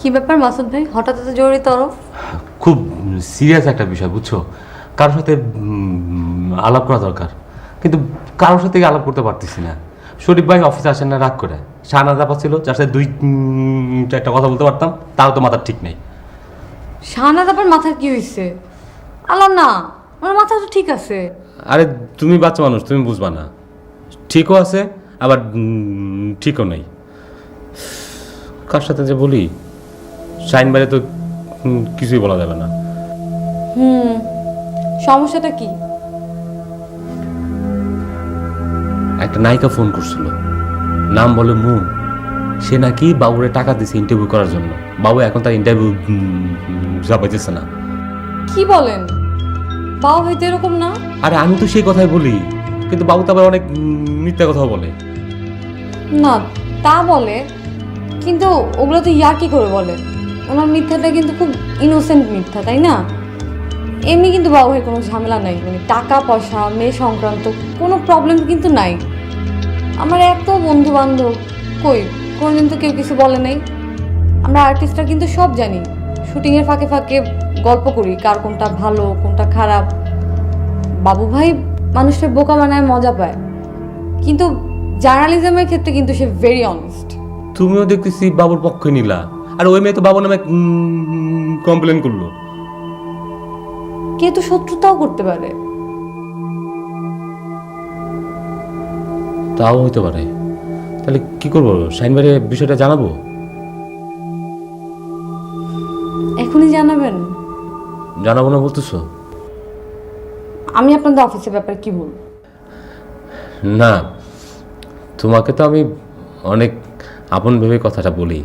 কি ব্যাপার মাসুদ ভাই? হঠাৎ এত জরুরি তরফ? খুব সিরিয়াস একটা বিষয় বুঝছ? কারোর সাথে আলাপ করা দরকার। কিন্তু কারোর সাথে আলাপ করতে পারতেছি না। শরীফ ভাই অফিসে আসেন না রাগ করে। শাহনাজ আপা ছিল যার সাথে দুই একটা কথা বলতে পারতাম তাও তো মাথার ঠিক নেই। শাহনাজ আবার মাথার কি হয়েছে আল্লাহ না আমার মাথা তো ঠিক আছে। আরে তুমি বাচ্চা মানুষ তুমি বুঝবা না। ঠিকও আছে আবার ঠিকও নেই। কার সাথে যে বলি? শাইন বাইরে তো কিছুই বলা যাবে না। হুম সমস্যাটা কি? একটা নায়িকা ফোন করছিল। নাম বলে মুন। সে নাকি বাবুরে টাকা দিছে ইন্টারভিউ করার জন্য। বাবু এখন তার ইন্টারভিউ যাবাইতেছে না। কি বলেন? বাবা হয়তো এরকম না? আরে আমি তো সেই কথাই বলি। কিন্তু বাবু তো আবার অনেক মিথ্যা কথা বলে। না তা বলে। কিন্তু ওগুলো তো ইয়া কি করে বলে। ওনার মিথ্যাটা কিন্তু খুব ইনোসেন্ট মিথ্যা, তাই না? এমনি কিন্তু বাবা ভাই কোনো ঝামেলা নাই মানে টাকা, পয়সা, মেয়ে সংক্রান্ত কোনো প্রবলেম কিন্তু নাই। আমার এত বন্ধু বান্ধব কই? কোনোদিন তো কেউ কিছু বলে নাই। আমরা আর্টিস্টরা কিন্তু সব জানি। শুটিংয়ের ফাঁকে ফাঁকে গল্প করি, কার কোনটা ভালো, কোনটা খারাপ। বাবু ভাই মানুষের বোকা বানায় মজা পায়। কিন্তু জার্নালিজমের ক্ষেত্রে কিন্তু সে ভেরি অনেস্ট তুমিও দেখতেছি বাবুর পক্ষে নিলা। আর ওই মেয়ে তো বাবুর নামে কমপ্লেন করল। কে তো শত্রুতাও করতে পারে। তাও হইতে পারে। তাহলে কি করব? শাইন বাইরে বিষয়টা জানাব? এখনই জানাবেন। জানাব না বলতেছো? আমি আপনাদের অফিসের ব্যাপারে কি বলব? না তোমাকে তো আমি অনেক আপন ভেবে কথাটা বলি।